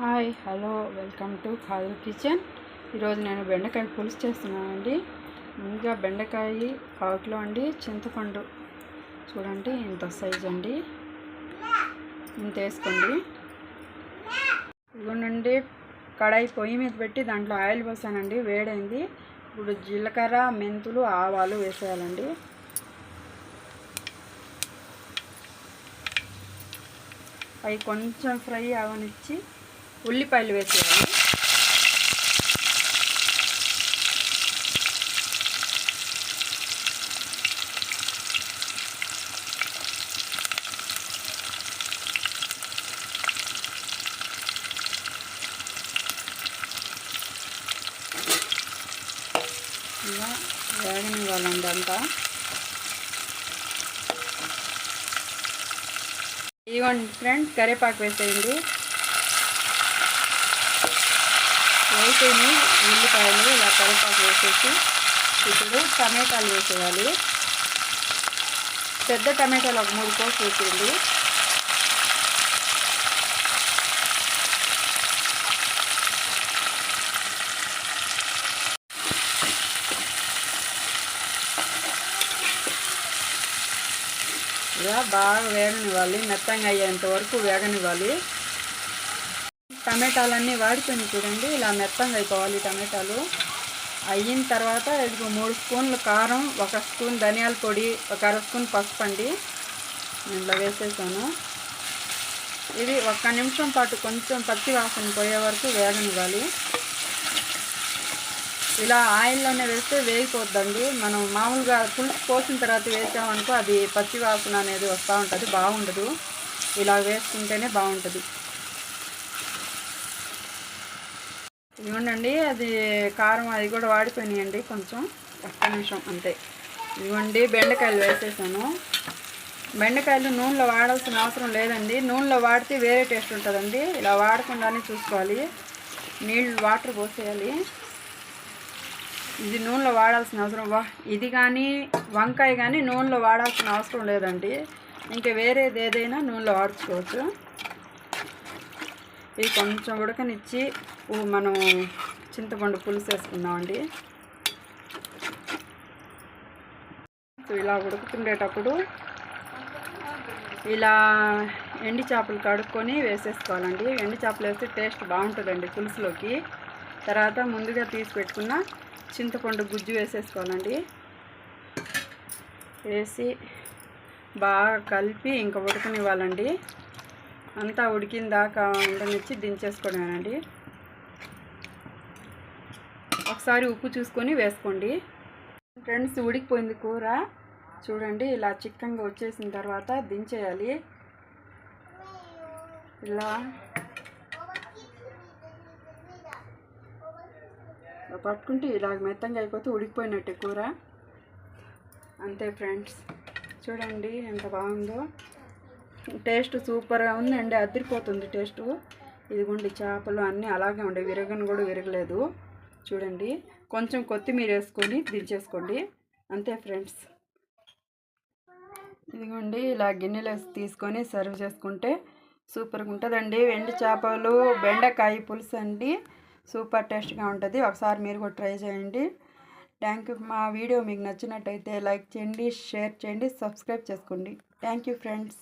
Hi hello welcome to Khadi kitchen. ఈరోజు నేను బెండకాయ పులుసు చేస్తున్నానండి. ముందుగా బెండకాయ పావుకిలో అండి చింతపండు. చూడండి ఇంత సైజ్ అండి. ఇంత వేసుకోండి. ఇదిగోండి కడాయి పొయ్యి మీద పెట్టి దాంట్లో ఆయిల్ పోసానండి వేడైంది. ఇప్పుడు జీలకర్ర మెంతులు ఆవాలు వేసేయాలండి. అవి కొంచెం ఫ్రై అవనిచ్చి ఉల్లిపాయలు వేసేయాలి. ఇలా వేగనివ్వాలండి అంతా ఇదిగోండి ఫ్రెండ్స్ కరివేపాకు వేసేయండి. వేసేని ఉల్లిపాయలు ఇలా కరివేపాకు వేసేసి ఇప్పుడు టమాటాలు వేసేయాలి. పెద్ద టమాటాలు ఒక మూడు కోసి వేసేయండి ఇలా బాగా వేగనివ్వాలి మెత్తంగా అయ్యేంత వరకు వేగనివ్వాలి. టమాటాలన్నీ వాడుకొని చూడండి. ఇలా మెత్తంగా అయిపోవాలి టమాటాలు. అయిన తర్వాత ఇదిగో మూడు స్పూన్లు కారం ఒక స్పూన్ ధనియాల పొడి ఒక అర స్పూన్ పసుపు అండి. ఇంట్లో వేసేసాను. ఇది ఒక్క నిమిషం పాటు కొంచెం పచ్చి వాసన పోయే వరకు వేగనివ్వాలి. ఇలా ఆయిల్లోనే వేస్తే వేగిపోద్దండి. మనం మామూలుగా పులుసు పోసిన తర్వాత వేసామనుకో అది పచ్చి వాసన అనేది వస్తూ ఉంటుంది బాగుండదు. ఇలా వేసుకుంటేనే బాగుంటుంది. ఇవ్వండి అది కారం అది కూడా వాడిపోయినాయండి కొంచెం. ఒక్క నిమిషం అంతే. ఇవ్వండి బెండకాయలు వేసేసాను. బెండకాయలు నూనెలో వాడాల్సిన అవసరం లేదండి. నూనెలో వాడితే వేరే టేస్ట్ ఉంటుందండి. ఇలా వాడకుండానే చూసుకోవాలి. నీళ్ళు వాటర్ పోసేయాలి. ఇది నూనెలో వాడాల్సిన అవసరం. వా ఇది కానీ వంకాయ కానీ నూనెలో వాడాల్సిన అవసరం లేదండి. ఇంకా వేరేది ఏదైనా నూనెలో వాడుకోవచ్చు. ఇది కొంచెం ఉడకనిచ్చి మనం చింతపండు పులుసు వేసుకుందామండి. ఇలా ఉడుకుతుండేటప్పుడు ఇలా ఎండి చేపలు కడుక్కొని వేసేసుకోవాలండి. ఎండి చేపలు వేస్తే టేస్ట్ బాగుంటుందండి పులుసులోకి. తర్వాత ముందుగా తీసి పెట్టుకున్న చింతపండు గుజ్జు వేసేసుకోవాలండి. వేసి బాగా కలిపి ఇంకా ఉడకనివ్వాలండి. అంతా ఉడికిన దాకా ఉండనిచ్చి దించేసుకోవడమేనండి ఒకసారి ఉప్పు చూసుకొని వేసుకోండి. ఫ్రెండ్స్ ఉడికిపోయింది కూర. చూడండి ఇలా చిక్కగా వచ్చేసిన తర్వాత దించేయాలి. ఇలా. పట్టుకుంటే ఇలాగ మెత్తంగా అయిపోతే ఉడికిపోయినట్టే కూర. అంతే ఫ్రెండ్స్. చూడండి ఎంత బాగుందో. టేస్ట్ సూపర్గా ఉందండి అదిరిపోతుంది టేస్ట్. ఇదిగోండి చేపలు అన్నీ అలాగే ఉండే విరగను కూడా విరగలేదు. చూడండి కొంచెం కొత్తిమీర వేసుకొని దించేసుకోండి అంతే ఫ్రెండ్స్. ఇదిగోండి ఇలా గిన్నెలు తీసుకొని సర్వ్ చేసుకుంటే సూపర్గా ఉంటుందండి. వెండి చేపలు బెండకాయ పులుసు అండి. సూపర్ టేస్ట్గా ఉంటుంది. ఒకసారి మీరు కూడా ట్రై చేయండి. Thank you. మా వీడియో మీకు నచ్చినట్టయితే లైక్ చేయండి షేర్ చేయండి సబ్స్క్రైబ్ చేసుకోండి. Thank you friends.